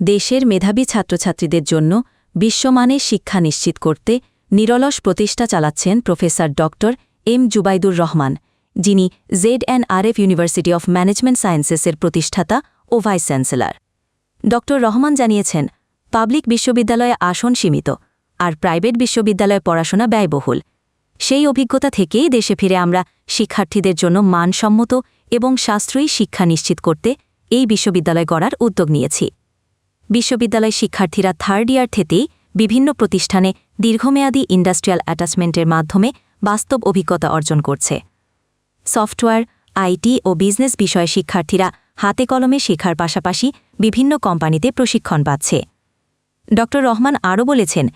দেশের মেধাবী ছাত্রছাত্রীদের জন্য বিশ্বমানের শিক্ষা নিশ্চিত করতে নিরলস প্রতিষ্ঠা চালাচ্ছেন professor doctor M Zubaidur Rahman, যিনি Z and RF university of management সায়েন্সেসের প্রতিষ্ঠাতা ও ভাইস চ্যান্সেলর। ড রহমান জানিয়েছেন, পাবলিক বিশ্ববিদ্যালয়ে আসন সীমিত, আর প্রাইভেট বিশ্ববিদ্যালয়ে পড়াশোনা ব্যয়বহুল। সেই অভিজ্ঞতা থেকেই দেশে ফিরে আমরা শিক্ষার্থীদের জন্য মানসম্মত এবং সাশ্রয়ী শিক্ষা নিশ্চিত করতে এই বিশ্ববিদ্যালয় গড়ার উদ্যোগ নিয়েছি। বিশ্ববিদ্যালয় শিক্ষার্থীরা থার্ড ইয়ার থেকেই বিভিন্ন প্রতিষ্ঠানে দীর্ঘমেয়াদী ইন্ডাস্ট্রিয়াল অ্যাটাচমেন্টের মাধ্যমে বাস্তব অভিজ্ঞতা অর্জন করছে। সফটওয়্যার আইটি ও বিজনেস বিষয়ে শিক্ষার্থীরা হাতে কলমে শেখার পাশাপাশি বিভিন্ন কোম্পানিতে প্রশিক্ষণ পাচ্ছে। ড রহমান আরও বলেছেন,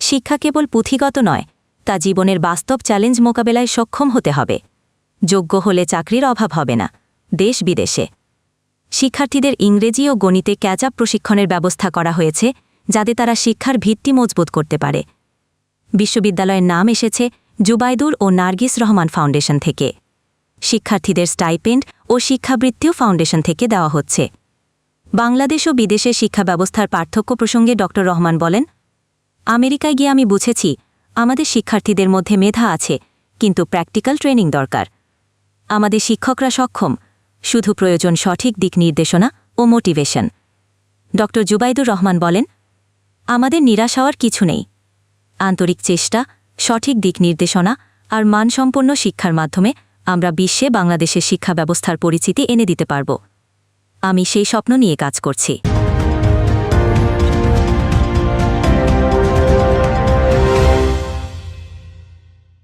শিক্ষা কেবল পুঁথিগত নয়, তা জীবনের বাস্তব চ্যালেঞ্জ মোকাবেলায় সক্ষম হতে হবে। যোগ্য হলে চাকরির অভাব হবে না, দেশ বিদেশে। শিক্ষার্থীদের ইংরেজি ও গণিতে ক্যাচআপ প্রশিক্ষণের ব্যবস্থা করা হয়েছে, যাতে তারা শিক্ষার ভিত্তি মজবুত করতে পারে। বিশ্ববিদ্যালয়ের নাম এসেছে জুবাইদুর ও নার্গিস রহমান ফাউন্ডেশন থেকে। শিক্ষার্থীদের স্টাইপেন্ড ও শিক্ষাবৃত্তিও ফাউন্ডেশন থেকে দেওয়া হচ্ছে। বাংলাদেশ ও বিদেশের শিক্ষা ব্যবস্থার পার্থক্য প্রসঙ্গে ড. রহমান বলেন, আমেরিকায় গিয়ে আমি বুঝেছি, আমাদের শিক্ষার্থীদের মধ্যে মেধা আছে, কিন্তু প্র্যাকটিক্যাল ট্রেনিং দরকার। আমাদের শিক্ষকরা সক্ষম শুধু প্রয়োজন সঠিক দিক নির্দেশনা ও মোটিভেশন। ড. জুবাইদুর রহমান বলেন, আমাদের নিরাশ হওয়ার কিছু নেই। আন্তরিক চেষ্টা, সঠিক দিক নির্দেশনা আর মানসম্পন্ন শিক্ষার মাধ্যমে আমরা বিশ্বে বাংলাদেশের শিক্ষা ব্যবস্থার পরিচিতি এনে দিতে পারব। আমি সেই স্বপ্ন নিয়ে কাজ করছি।